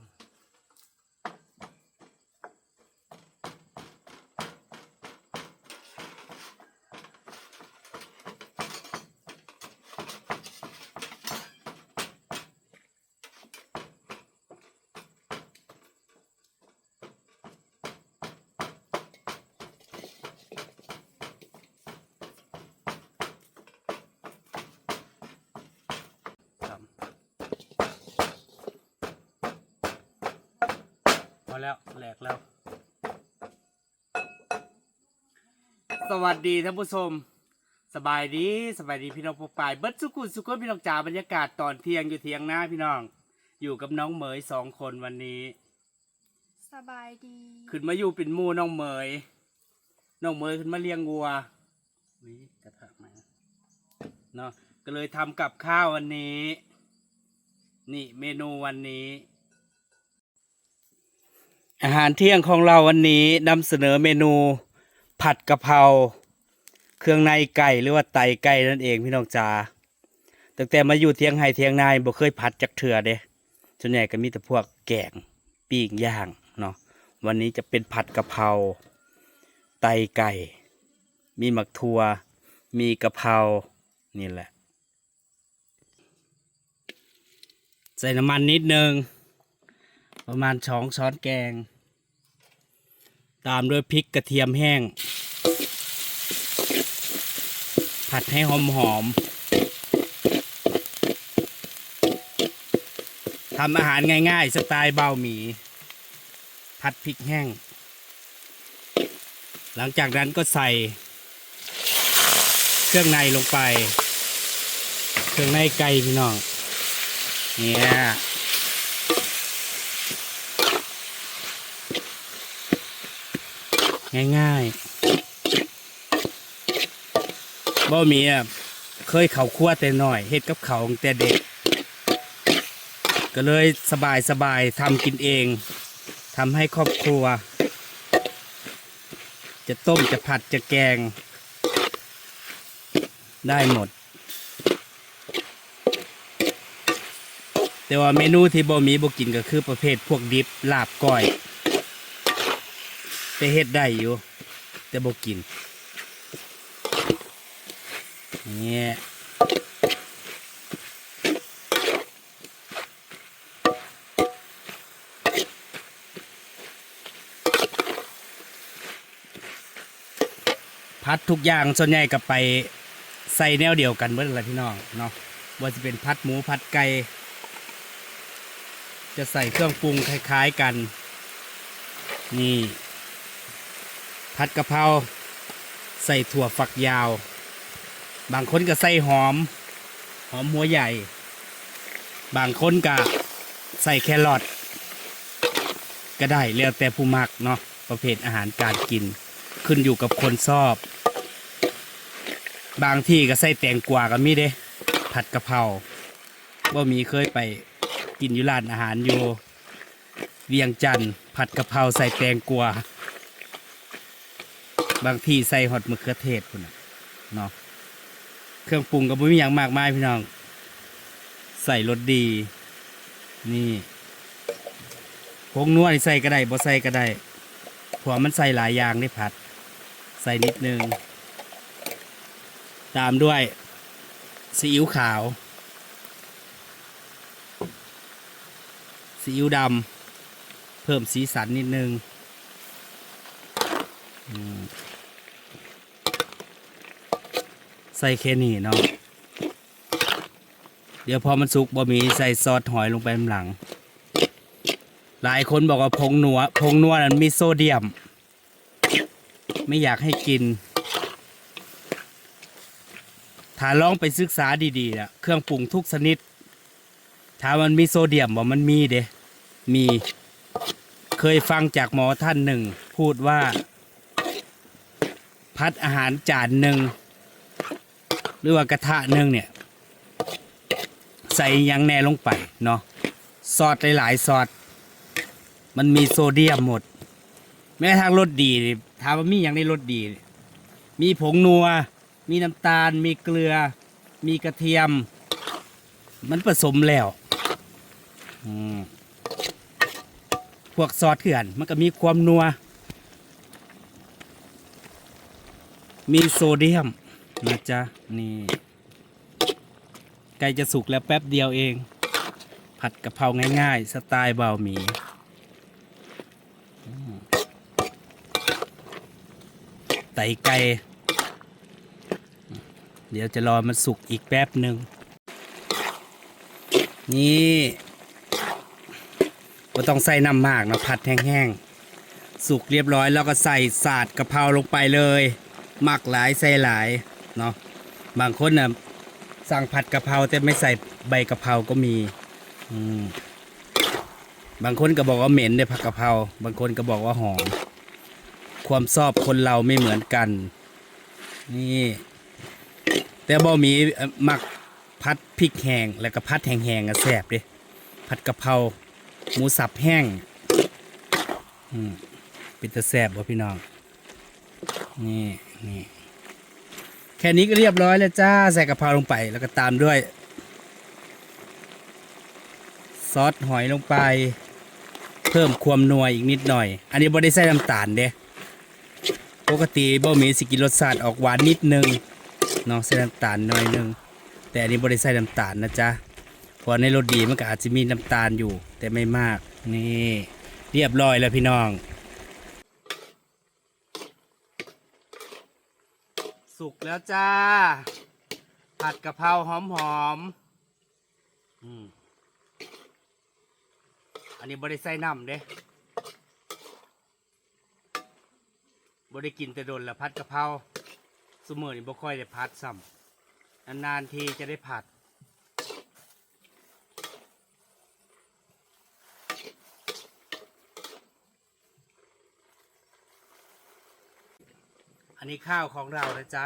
าม แล้วแหลกแล้ว สวัสดีท่านผู้ชม สบายดีสบายดีพี่น้องผู้ปายเบิดสุกุลสุกุลพี่น้องจ๋าบรรยากาศตอนเที่ยงอยู่เที่ยงหน้าพี่น้อง อยู่กับน้องเหมยสองคนวันนี้ สบายดี ขึ้นมาอยู่เป็นหมู่น้องเหมยน้องเหมยขึ้นมาเลี้ยงวัววิกระทะมาเนาะก็เลยทำกับข้าววันนี้ นี่เมนูวันนี้ อาหารเที่ยงของเราวันนี้นำเสนอเมนูผัดกะเพราเครื่องในไก่หรือว่าไตไก่นั่นเองพี่น้องจ๋าตั้งแต่มาอยู่เทียงไห้เทียงนายบ่เคยผัดจักเถื่อเด้ส่วนใหญ่ก็มีแต่พวกแกงปิ้งย่างเนาะวันนี้จะเป็นผัดกะเพราไตไก่ มีหมักทัว มีกะเพรานี่แหละ ใส่น้ำมันนิดนึง ประมาณสองช้อนแกง ตามด้วยพริกกระเทียมแห้ง ผัดให้หอมหอมทำอาหารง่าย ๆ สไตล์เบาหมี่ผัดพริกแห้ง หลังจากนั้นก็ใส่ เครื่องในลงไป เครื่องในไก่พี่น้องเนี่ย ง่ายๆบ่มีอะเคยเขาคั่วแต่น้อยเฮ็ดกับเขาแต่เด็ก ก็เลยสบายสบายๆทำกินเองทำให้ครอบครัว จะต้มจะผัดจะแกง ได้หมด แต่ว่าเมนูที่บ่มีบ่กินก็คือประเภทพวกดิบลาบก้อย แต่เฮ็ดได้อยู่ แต่บ่กินเนี่ยพัดทุกอย่างส่วนใหญ่ก็ไปใส่แนวเดียวกันเบิดละพี่น้องเนาะว่าจะเป็นพัดหมูพัดไก่จะใส่เครื่องปรุงคล้าย ๆกัน นี่ ผัดกะเพราใส่ถั่วฝักยาว บางคนก็ใส่หอม หอมหัวใหญ่ บางคนก็ใส่แครอทก็ได้แล้วแต่ผู้มักเนาะประเภทอาหารการกิน ขึ้นอยู่กับคนชอบ บางที่ก็ใส่แตงกวาก็มีเด้ผัดกะเพราบ่มีเคยไปกินอยู่ร้านอาหารอยู่ เวียงจันทน์ผัดกะเพราใส่แตงกวา บางทีใส่หอดมะเขือเทศพุ่นเนาะเครื่องปรุงก็บ่มีอย่างมากมายพี่น้อง ใส่รสดี นี่ผงนัวใส่ก็ได้บ่ใส่ก็ได้เพราะว่ามันใส่หลายอย่างในผัด ใส่นิดนึง ตามด้วยซีอิ๊วขาวซีอิ๊วดำเพิ่มสีสันนิดนึงอืม ใส่แค่นี้เนาะเดี๋ยวพอมันสุกบะหมี่ใส่ซอสหอยลงไปข้างหลัง หลายคนบอกว่าผงนัวผงนัวนั้นมีโซเดียม ไม่อยากให้กิน ถ้าลองไปศึกษาดีๆนะเครื่องปรุงทุกชนิด ถ้ามันมีโซเดียมบ่มันมีเด้มีเคยฟังจากหมอท่านหนึ่ง พูดว่า พัดอาหารจานหนึ่ง หรือว่ากระทะหนึ่งเนี่ย ใส่ยังแน่ลงไปเนาะซอสหลายๆซอสมันมีโซเดียมหมด แม้ทั่งรสดีถามว่ามีอย่างในรสดี มีผงนัว มีน้ำตาล มีเกลือ มีกระเทียม มันผสมแล้วอืมวกซอสเถื่อนมันก็มีความนัว มีโซเดียม นะจ๊ะ นี่ใกล้จะสุกแล้วแป๊บเดียวเอง ผัดกะเพราง่ายๆ สไตล์เบาหมีไตไก่เดี๋ยวจะรอมันสุกอีกแป๊บหนึ่งนี่ก็ต้องใส่น้ำมากนะผัดแห้งๆ สุกเรียบร้อยแล้วก็ใส่สาดกะเพราลงไปเลย หมักหลายใส่หลาย เนาะบางคนน่ะสั่งผัดกะเพราแต่ไม่ใส่ใบกะเพราก็มีอืบางคนก็บอกว่าเหม็นในผัดกะเพราบางคนก็บอกว่าหอม ความชอบคนเราไม่เหมือนกัน นี่ แต่บ่มีเอ่อมักพัดพริกแห้งแล้วก็พัดแห้งๆอะแซ่บเด้ผัดกะเพราหมูสับแห้งอืมเป็นตะแซ่บบ่พี่น้อง นี่นี่ แค่นี้ก็เรียบร้อยแล้วจ้า ใส่กะเพราลงไปแล้วก็ตามด้วย ซอสหอยลงไป เพิ่มความนัวอีกนิดหน่อย อันนี้บ่ได้ใส่น้ำตาลเด้ปกติบ่มีสิกินรสชาติออกหวานนิดนึงเนาะใส่น้ำตาลหน่อยหนึง แต่อันนี้บริใส่น้ำตาลนะจ๊ะพราะในรสดีมันก็อาจจะมีน้ำตาลอยู่ แต่ไม่มากนี่ เรียบร้อยแล้วพี่น้อง สุกแล้วจ้า ผัดกะเพราหอมหอมๆอืมอันนี้บริใส่น้ำเด้บริกินแต่โดนละผัดกะเพราสมอนี่บ่ค่อยได้ผัดซ้ำนานๆทีจะได้ผัด อันนี้ข้าวของเรานะจ๊ะ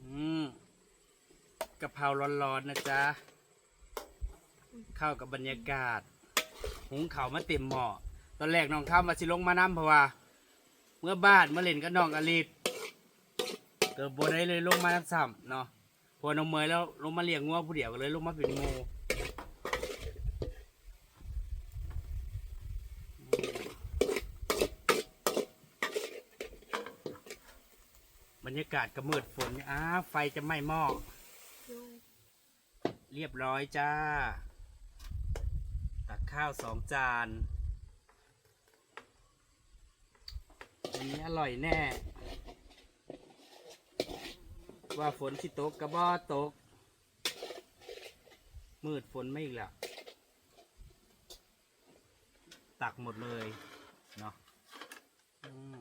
อืมกะเพราร้อนๆนะจ๊ะ เข้ากับบรรยากาศ หุงเขาวมาเต็มหม้อ ตอนแรกน้องข้าวมาสิลงมาน้ำเพราะว่า เมื่อบ้านเมื่อเล่นกับน้องอลิศเกิดบัได้เลยลงมาซ้ำเนาะพอน้องเมยแล้วลงมาเลี้ยงงัวผู้เดียวก็เลยลงมาเป็นห บรรยากาศก็มืดฝนอ้าไฟจะไหม้หม้อเรียบร้อยจ้า ตักข้าวสองจานอันนี้อร่อยแน่ ว่าฝนที่ตกกระบอตก มืดฝนไม่อีกแล้วตักหมดเลย เนาะอืม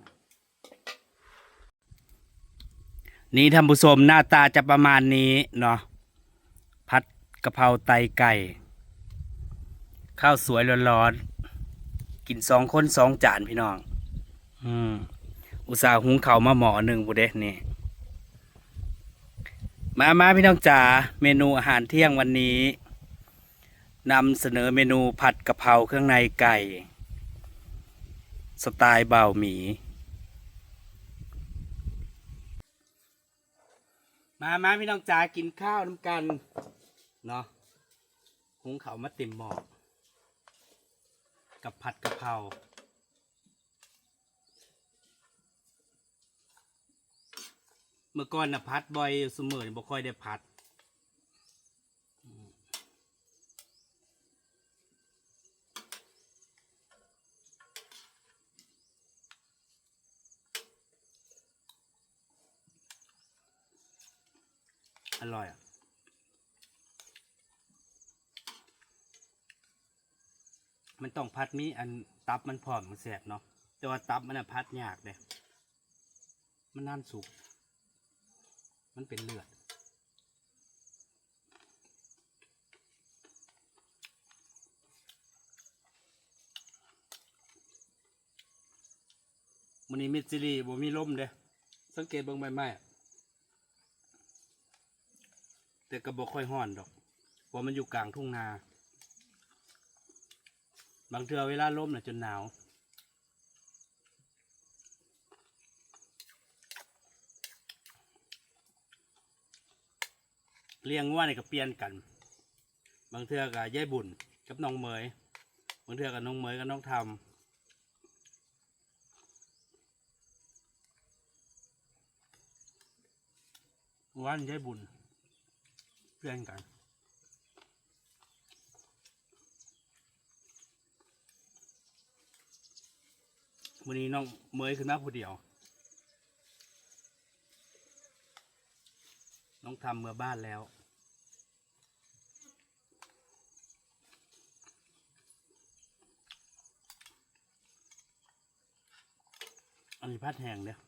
นี่ท่านผู้ชมหน้าตาจะประมาณนี้เนาะพัดกะเพราไตไก่ ข้าวสวยร้อนๆกินสองคนสองจานพี่น้อง อืมอุตส่าห์หุงเข้ามาหมอหนึ่งบุเดะนี่ มามาพี่น้องจ๋าเมนูอาหารเที่ยงวันนี้นำเสนอเมนูผัดกะเพราเครื่องในไก่ สไตล์เบาหมี มามาพี่น้องจ๋ากินข้าวน้ำกันเนาะหุงเขาวมาเต็มหม้อกับผัดกะเพราเมื่อก่อนนะพัดบ่อยเสมอบ่ค่อยได้พัด อร่อยอะมันต้องพัดมีอันตับมันพร้อมมันแสบเนาะแต่ว่าตับมันอะพัดยากเลยมันนั่นสุก มันเป็นเลือด มันนี้มิดซิลีบ่มีลมเด้สังเกตเบิ่งใบไม้อะ แต่กระบอกค่อยห้อนดอกเพราะมันอยู่กลางทุ่งนา บางเทือเวลาล่มน่ะจนหนาวเลี้ยงงัวนี่ก็เปลี่ยนกัน บางเทือก็ยายบุญกับน้องเมยบางเทือกับน้องเมยกับน้องทำวันใช้บุญ พื่อนกันวันนี้น้องเมยขึ้นมาผู้เดียว น้องทำเมื่อบ้านแล้ว อันนี้พัดแห้งเนี่ย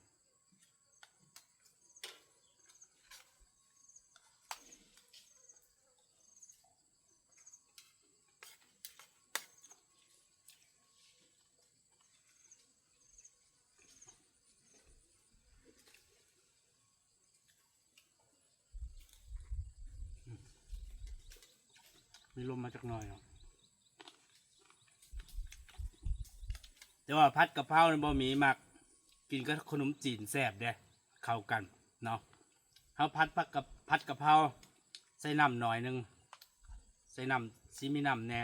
ลมมาจากหน่อยเนาะแต่ว่าพัดกะเพราในยบ่มีมัก กินกับขนมจีนแซ่บเด้เข้ากันเนาะเขาพัดพัดกับพัดกะเพราใส่น้ำหน่อยหนึงใส่น้ำซีมีน้ำแน่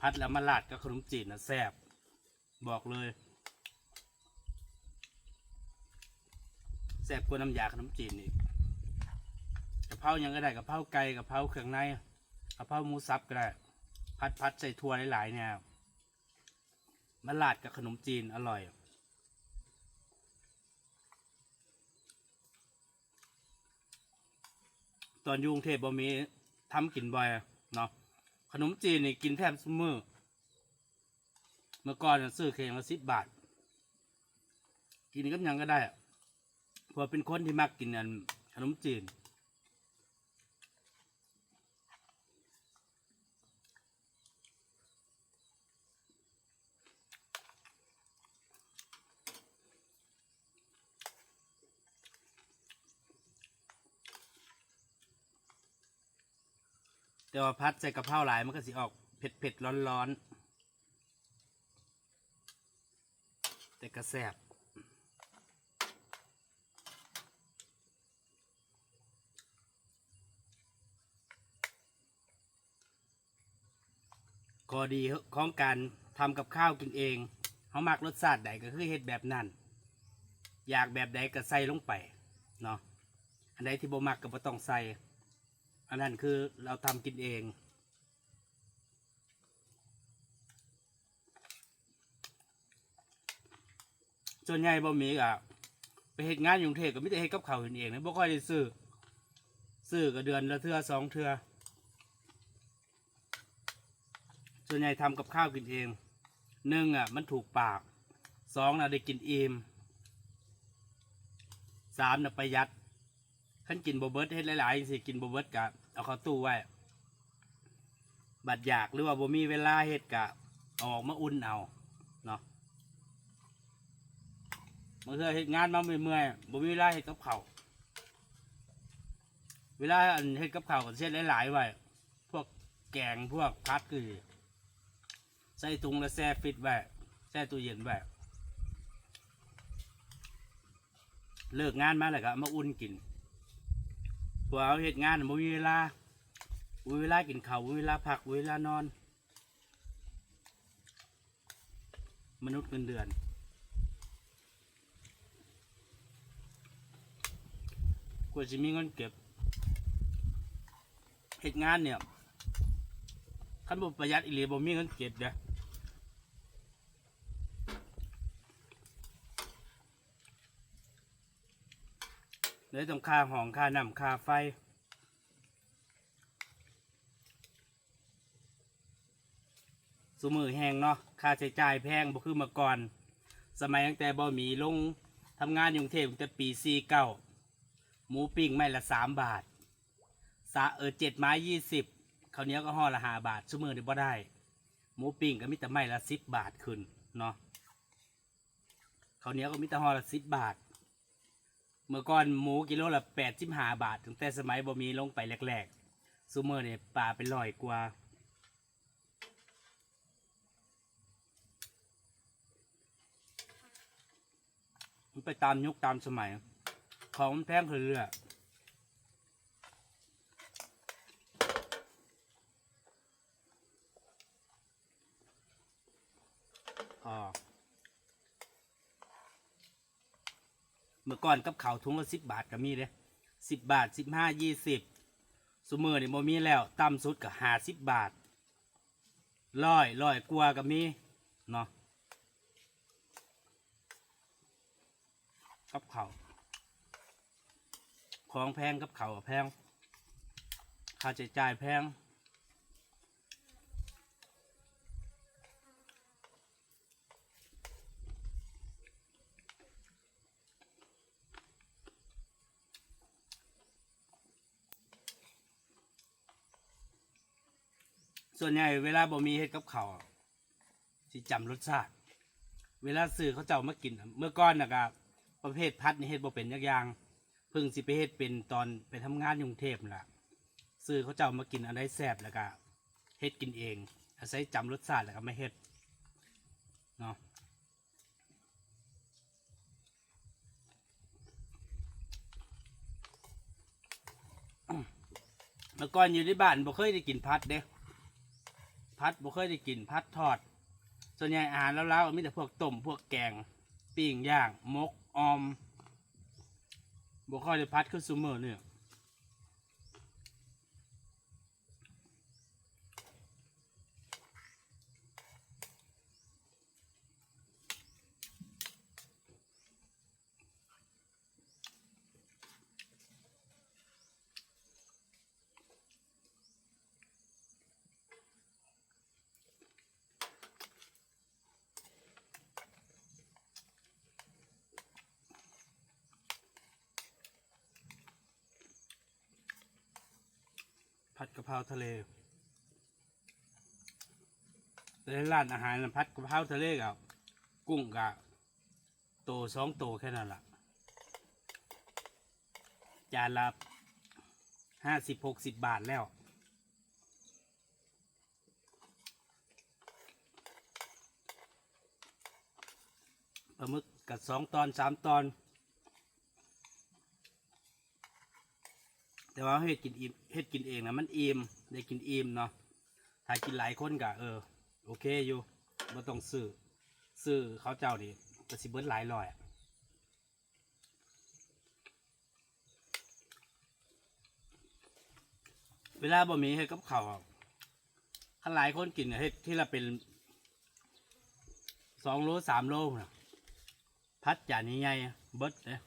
พัดแล้วมาลาดกับขนมจีนนะแซ่บบอกเลยแซ่บกว่าน้ำยาขนมจีนอีกกะเพรายังก็ได้กะเพราไก่กะเพราเครื่องในะเพราหมูสับก็ได้ พัดพัดใส่ถั่วหลายๆเนี่ยมาลาดกับขนมจีนอร่อยตอนยุกรุงเทพบ่มีทำกินบ่อยเนาะขนมจีนนี่กินแทบซุมือเมื่อก่อนซื้อเข่งละสิบบาท กินกับยังก็ได้อะเพราะเป็นคนที่มักกินอันขนมจีน แต่ว่าพัดใส่กะเพราหลายมันก็สิออกเผ็ดเผ็ดร้อนร้อนแต่กระแสบข้อดีของการทำกับข้าวกินเองเขามักรสชาติใดก็คือเฮ็ดแบบนั้น อยากแบบใดก็ใส่ลงไปเนาะ อันใดที่บ่มักก็บ่ต้องใส่ อันนั้นคือเราทำกินเอง ส่วนใหญ่บ่มีอะไปเฮ็ดงานอยู่กรุงเทพก็ไม่ได้เฮ็ดกับเขาวกินเองนะบ่ค่อยได้ซื้อซื้อก็เดือนละเทื่อสองเทื่อส่วนใหญ่ทำกับข้าวกินเองหนึ่งอะมันถูกปากสองนะได้กินอิ่มสามน่ะประหยัดขั้นกินบเบิร์ดเฮ็ดหลายๆสิกินบเบิร์ดกะ เอาเข้าตู้ไว้ บัดอยากหรือว่าบ่มีเวลาเฮ็ดกะออกมาอุ่นเอาเนาะบางเทื่อเฮ็ดงานมาเมื่อยๆบ่มีเวลาเฮ็ดกับข้าวเวลาอันเฮ็ดกับข้าวก็เช็ดหลายๆไว้พวกแกงพวกพัดคือใส่ถุงแล้วแช่ฟิตไว้แช่ตู้เย็นไว้เลิกงานมาแล้วก็เอามาอุ่นกิน พวกเอาเหตุงานบ่มีเวลาบ่มีเวลากินข้าวบ่มีเวลาพักบ่มีเวลานอน มนุษย์เงินเดือน กว่าจะมีเงินเก็บเหตุงานเนี่ยขั้นบ่ประหยัดอีหลีบ่มีเงินเก็บเด้อ เลยต้องค่าห้องค่าน้ำค่าไฟ สมือแห้งเนาะค่าใช้จ่ายแพงบ่คือเมื่อก่อน สมัยตั้งแต่บ่มีลงทำงานอยู่กรุงเทพตั้งแต่ปีสี่เก้าหมูปิ้งไม่ละสามบาทสาเออเจ็ดไม้ยี่สิบข้าวเหนียวก็ห่อละห้าบาทสมือนี่บ่ได้ หมูปิ้งก็มีแต่ไม้ละสิบบาทขึ้นเนาะข้าวเหนียวก็มีแต่ห่อละสิบบาท เมื่อก่อนหมูกิโลละแปดสิบห้าบาทถึงแต่สมัยบ่มีลงไปแรกๆซูเมอร์เนี่ยปลาเป็นลอยกว่า มันไปตามยุคตามสมัย ของแพงขึ้นเรื่อยอ๋อ เมื่อก่อนกับเขาวถุงละสิบบาทก็มีเด้สิบบาทสิบห้ายี่สิบสมือนี่มมีแล้วต่ำสุดก็ห้าสิบบาทร้อยร้อยกว่าก็มีเนาะกับเขาวของแพงกับเขาวอะแพงค่าใช้จ่ายแพง ส่วนใหญ่เวลาบ่มีเฮ็ดกับเขาวสิจำรสชาติ เวลาซื้อเขาเจ้ามากินอะเมื่อก่อนนะครับประเภทพัดนี่เฮ็ดบ่เป็นยักอย่างเพิ่งสิไปเฮ็ดเป็นตอนไปทำงานอยกรุงเทพนั่นล่ะซื้อเขาเจ้ามากินอันใดแซ่บแล้วก็เฮ็ดกินเอง อาศัยจำรสชาติแล้วก็ไม่เฮ็ดเนาะ เมื่อก่อนอยู่ที่บ้านบ่เคยได้กินพัดเด้ พัดบ่เคยได้กินพัดทอด ส่วนใหญ่อาหารแล้วๆมีแต่พวกต้มพวกแกงปิ้งย่างมกออมบ่ค่อยได้พัดคือซูเมอร์เนี่ย ผัดกะเพราทะเลแต่ในร้านอาหารน่ะผัดกะเพราทะเลกับกุ้งกับโตสองโตแค่นั้นล่ะ จานละห้าสิบหกสิบบาทแล้ว ปลาหมึกกับสองตอนสามตอน แต่ว่าเฮ็ดกินอิ่มเฮ็ดกินเองนะมันอิ่มได้กินอิ่มเนาะถ้ากินหลายคนก็เออ โอเคอยู่บ่ต้องซื้อซื้อเขาเจ้าดิก็สิเบิดหลายร้อยอะเวลาบ่มีเฮ็ดกับเขาวอะคันหลายคนกินเฮ็ดที่ละเป็นสองโลสามโลนะพัดจานใหญ่เบิดเลย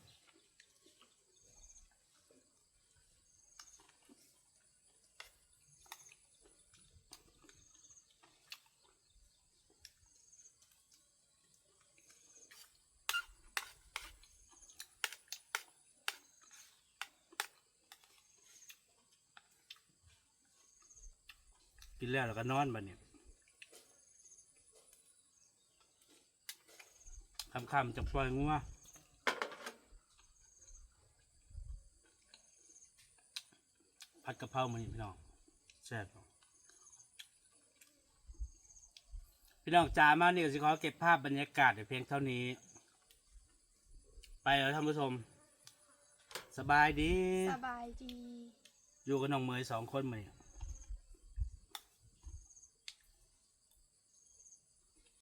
กินแล้วแล้วก็นอนบัดเนี่ยคำๆจะปล่อยงัวผัดกะเพรามันนี่พี่น้องแซ่บเนาะพี่น้องจ๋ามาเนี่ยสิขอเก็บภาพบรรยากาศแต่เพียงเท่านี้ ไปแล้วท่านผู้ชม สบายดี สบายดี อยู่กับน้องเมยสองคนมาเนี่ย